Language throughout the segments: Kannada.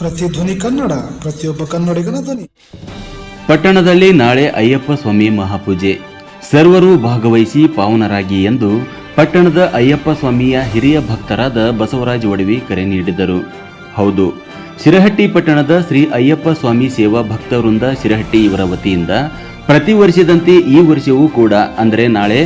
ಪ್ರತಿಧ್ವನಿ ಕನ್ನಡ, ಪ್ರತಿಯೊಬ್ಬ ಕನ್ನಡಿಗನ ಧ್ವನಿ. ಪಟ್ಟಣದಲ್ಲಿ ನಾಳೆ ಅಯ್ಯಪ್ಪ ಸ್ವಾಮಿ ಮಹಾಪೂಜೆ. ಸರ್ವರು ಭಾಗವಹಿಸಿ ಪಾವನರಾಗಿ ಎಂದು ಪಟ್ಟಣದ ಅಯ್ಯಪ್ಪ ಸ್ವಾಮಿಯ ಹಿರಿಯ ಭಕ್ತರಾದ ಬಸವರಾಜ ಒಡವಿ ಕರೆ ನೀಡಿದರು. ಹೌದು, ಶಿರಹಟ್ಟಿ ಪಟ್ಟಣದ ಶ್ರೀ ಅಯ್ಯಪ್ಪ ಸ್ವಾಮಿ ಸೇವಾ ಭಕ್ತ ವೃಂದ ಶಿರಹಟ್ಟಿ ಇವರ ವತಿಯಿಂದ ಪ್ರತಿ ವರ್ಷದಂತೆ ಈ ವರ್ಷವೂ ಕೂಡ, ಅಂದರೆ ನಾಳೆ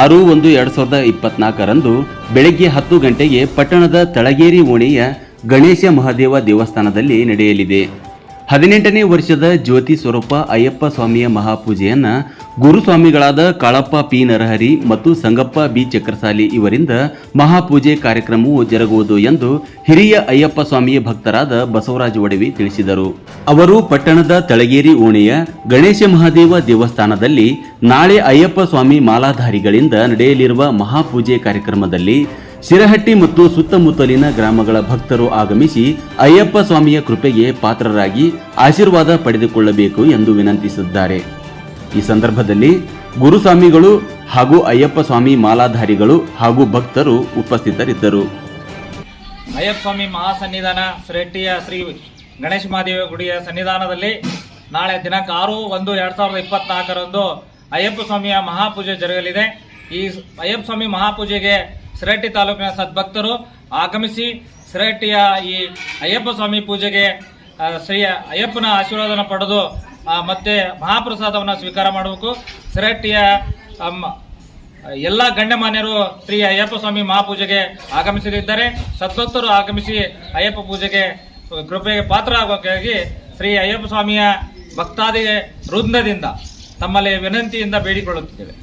ಆರು ಒಂದು ಎರಡು ಸಾವಿರದ ಇಪ್ಪತ್ನಾಲ್ಕರಂದು ಬೆಳಗ್ಗೆ ಹತ್ತು ಗಂಟೆಗೆ ಪಟ್ಟಣದ ತಳಗೇರಿ ಓಣಿಯ ಗಣೇಶ ಮಹಾದೇವ ದೇವಸ್ಥಾನದಲ್ಲಿ ನಡೆಯಲಿದೆ. ಹದಿನೆಂಟನೇ ವರ್ಷದ ಜ್ಯೋತಿ ಸ್ವರೂಪ ಅಯ್ಯಪ್ಪ ಸ್ವಾಮಿಯ ಮಹಾಪೂಜೆಯನ್ನು ಗುರುಸ್ವಾಮಿಗಳಾದ ಕಾಳಪ್ಪ ಪಿ ನರಹರಿ ಮತ್ತು ಸಂಗಪ್ಪ ಬಿ ಚಕ್ರಸಾಲಿ ಇವರಿಂದ ಮಹಾಪೂಜೆ ಕಾರ್ಯಕ್ರಮವು ಜರುಗುವುದು ಎಂದು ಹಿರಿಯ ಅಯ್ಯಪ್ಪ ಸ್ವಾಮಿಯ ಭಕ್ತರಾದ ಬಸವರಾಜ ಒಡವಿ ತಿಳಿಸಿದರು. ಅವರು ಪಟ್ಟಣದ ತಳಗೇರಿ ಓಣೆಯ ಗಣೇಶ ಮಹಾದೇವ ದೇವಸ್ಥಾನದಲ್ಲಿ ನಾಳೆ ಅಯ್ಯಪ್ಪ ಸ್ವಾಮಿ ಮಾಲಾಧಾರಿಗಳಿಂದ ನಡೆಯಲಿರುವ ಮಹಾಪೂಜೆ ಕಾರ್ಯಕ್ರಮದಲ್ಲಿ ಶಿರಹಟ್ಟಿ ಮತ್ತು ಸುತ್ತಮುತ್ತಲಿನ ಗ್ರಾಮಗಳ ಭಕ್ತರು ಆಗಮಿಸಿ ಅಯ್ಯಪ್ಪ ಸ್ವಾಮಿಯ ಕೃಪೆಗೆ ಪಾತ್ರರಾಗಿ ಆಶೀರ್ವಾದ ಪಡೆದುಕೊಳ್ಳಬೇಕು ಎಂದು ವಿನಂತಿಸಿದ್ದಾರೆ. ಈ ಸಂದರ್ಭದಲ್ಲಿ ಗುರುಸ್ವಾಮಿಗಳು ಹಾಗೂ ಅಯ್ಯಪ್ಪ ಸ್ವಾಮಿ ಮಾಲಾಧಾರಿಗಳು ಹಾಗೂ ಭಕ್ತರು ಉಪಸ್ಥಿತರಿದ್ದರು. ಅಯ್ಯಪ್ಪ ಸ್ವಾಮಿ ಮಹಾಸನ್ನಿಧಾನ ಶ್ರೇಟ್ಟಿಯ ಶ್ರೀ ಗಣೇಶ ಮಹಾದೇವ ಗುಡಿಯ ಸನ್ನಿಧಾನದಲ್ಲಿ ನಾಳೆ ದಿನಾಂಕ ಆರು ಒಂದು ಎರಡ್ ಸಾವಿರದ ಇಪ್ಪತ್ನಾಲ್ಕರಂದು ಅಯ್ಯಪ್ಪ ಸ್ವಾಮಿಯ ಮಹಾಪೂಜೆ ಜರುಗಲಿದೆ. ಈ ಅಯ್ಯಪ್ಪ ಸ್ವಾಮಿ ಮಹಾಪೂಜೆಗೆ ಸಿರಹಟ್ಟಿ ತಾಲೂಕಿನ ಸದ್ಭಕ್ತರು ಆಗಮಿಸಿ ಸಿರಹಟ್ಟಿಯ ಈ ಅಯ್ಯಪ್ಪ ಸ್ವಾಮಿ ಪೂಜೆಗೆ ಶ್ರೀ ಅಯ್ಯಪ್ಪನ ಆಶೀರ್ವಾದನ ಪಡೆದು ಮತ್ತೆ ಮಹಾಪ್ರಸಾದವನ್ನು ಸ್ವೀಕಾರ ಮಾಡಬೇಕು. ಸಿರಹಟ್ಟಿಯ ಎಲ್ಲ ಗಣ್ಯಮಾನ್ಯರು ಶ್ರೀ ಅಯ್ಯಪ್ಪ ಸ್ವಾಮಿ ಮಹಾಪೂಜೆಗೆ ಆಗಮಿಸಲಿದ್ದಾರೆ. ಸದ್ಭಕ್ತರು ಆಗಮಿಸಿ ಅಯ್ಯಪ್ಪ ಪೂಜೆಗೆ ಕೃಪೆಗೆ ಪಾತ್ರ ಆಗಬೇಕಾಗಿ ಶ್ರೀ ಅಯ್ಯಪ್ಪ ಸ್ವಾಮಿಯ ಭಕ್ತಾದಿ ವೃಂದದಿಂದ ತಮ್ಮಲ್ಲಿ ವಿನಂತಿಯಿಂದ ಬೇಡಿಕೊಳ್ಳುತ್ತಿದ್ದೇವೆ.